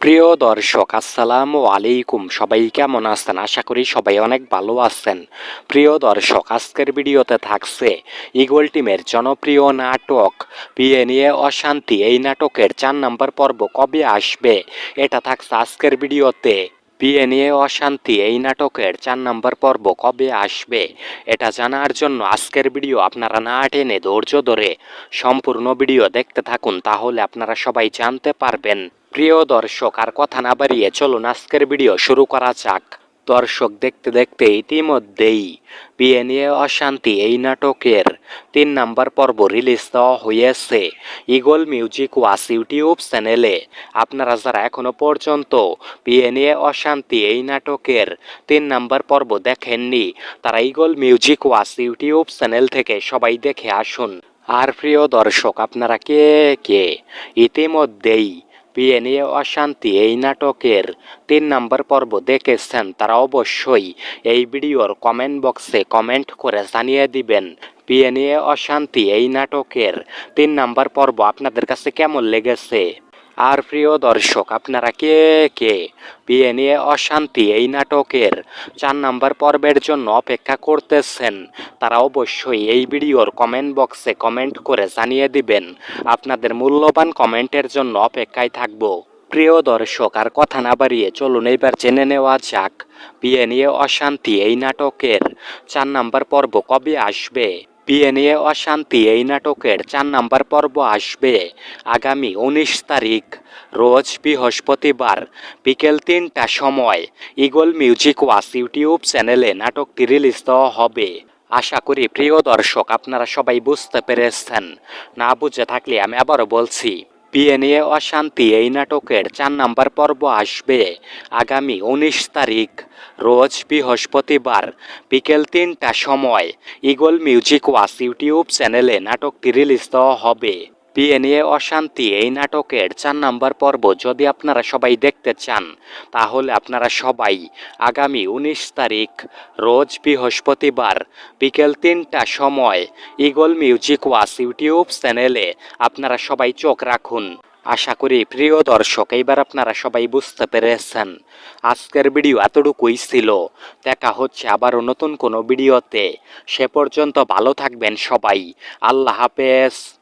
প্রিয় দর্শক, আসসালামু আলাইকুম। সবাই কেমন আছেন? আশা করি সবাই অনেক ভালো আছেন। প্রিয় দর্শক, আজকের ভিডিওতে থাকছে ইগল টিমের জনপ্রিয় নাটক বিয়ে নিয়ে অশান্তি। এই নাটকের চার নম্বর পর্ব কবে আসবে? এটা থাকছে আজকের ভিডিওতে। বিয়ে নিয়ে অশান্তি, এই নাটকের চার নম্বর পর্ব কবে আসবে, এটা জানার জন্য আজকের ভিডিও আপনারা না টেনে ধৈর্য ধরে সম্পূর্ণ ভিডিও দেখতে থাকুন, তাহলে আপনারা সবাই জানতে পারবেন। প্রিয় দর্শক, আর কথা না বাড়িয়ে চলুন, আজকের ভিডিও শুরু করা যাক। দর্শক দেখতে দেখতে ইতিমধ্যেই বিয়ে অশান্তি এই নাটকের। তিন নাম্বার পর্ব রিলিজ দেওয়া হয়েছে ইগল মিউজিক ওয়াস ইউটিউব চ্যানেলে। আপনারা যারা এখনও পর্যন্ত নিয়ে অশান্তি এই নাটকের তিন নাম্বার পর্ব দেখেননি, তারা ইগল মিউজিক ওয়াস ইউটিউব চ্যানেল থেকে সবাই দেখে আসুন। আর প্রিয় দর্শক, আপনারা কে কে? ইতিমধ্যেই বিয়ে অশান্তি এই নাটকের তিন নাম্বার পর্ব দেখেছেন তারা অবশ্যই। এই ভিডিওর কমেন্ট বক্সে কমেন্ট করে জানিয়ে দিবেন নিয়ে অশান্তি এই নাটকের তিন নাম্বার পর্ব আপনাদের কাছে কেমন লেগেছে? আর প্রিয় দর্শক, আপনারা কে কে? বিয়ে নিয়ে অশান্তি, এই নাটকের চার নাম্বার পর্বের জন্য অপেক্ষা করতেছেন, তারা অবশ্যই এই ভিডিওর কমেন্ট বক্সে কমেন্ট করে জানিয়ে দিবেন, আপনাদের মূল্যবান কমেন্টের জন্য অপেক্ষায় থাকব। প্রিয় দর্শক, আর কথা না বাড়িয়ে চলুন এইবার জেনে নেওয়া যাক, বিয়ে নিয়ে অশান্তি, এই নাটকের চার নাম্বার পর্ব কবে আসবে? নিয়ে অশান্তি, এই নাটকের চার নাম্বার পর্ব আসবে আগামী উনিশ তারিখ। রোজ বৃহস্পতিবার বিকেল তিনটা সময় ইগল মিউজিক ওয়াস ইউটিউব চ্যানেলে নাটকটি রিলিজ দেওয়া হবে। আশা করি প্রিয় দর্শক, আপনারা সবাই বুঝতে পেরেছেন। না বুঝে থাকলে আমি আবারও বলছি নিয়ে অশান্তি এই নাটকের চার নাম্বার পর্ব আসবে আগামী উনিশ তারিখ। রোজ বৃহস্পতিবার বিকেল তিনটা সময় ইগল মিউজিক ওয়াস ইউটিউব চ্যানেলে নাটকটি রিলিজ দেওয়া হবে। বিয়ে নিয়ে অশান্তি, এই নাটকের চার নাম্বার পর্ব যদি আপনারা সবাই দেখতে চান, তাহলে আপনারা সবাই আগামী উনিশ তারিখ, রোজ বৃহস্পতিবার বিকেল তিনটা সময় ইগল মিউজিক ওয়াস ইউটিউব চ্যানেলে আপনারা সবাই চোখ রাখুন। আশা করি প্রিয় দর্শক, এইবার আপনারা সবাই বুঝতে পেরেছেন আজকের ভিডিও এতটুকুই ছিল। দেখা হচ্ছে আবারও নতুন কোনো ভিডিওতে। সে পর্যন্ত ভালো থাকবেন সবাই। আল্লাহ হাফেজ।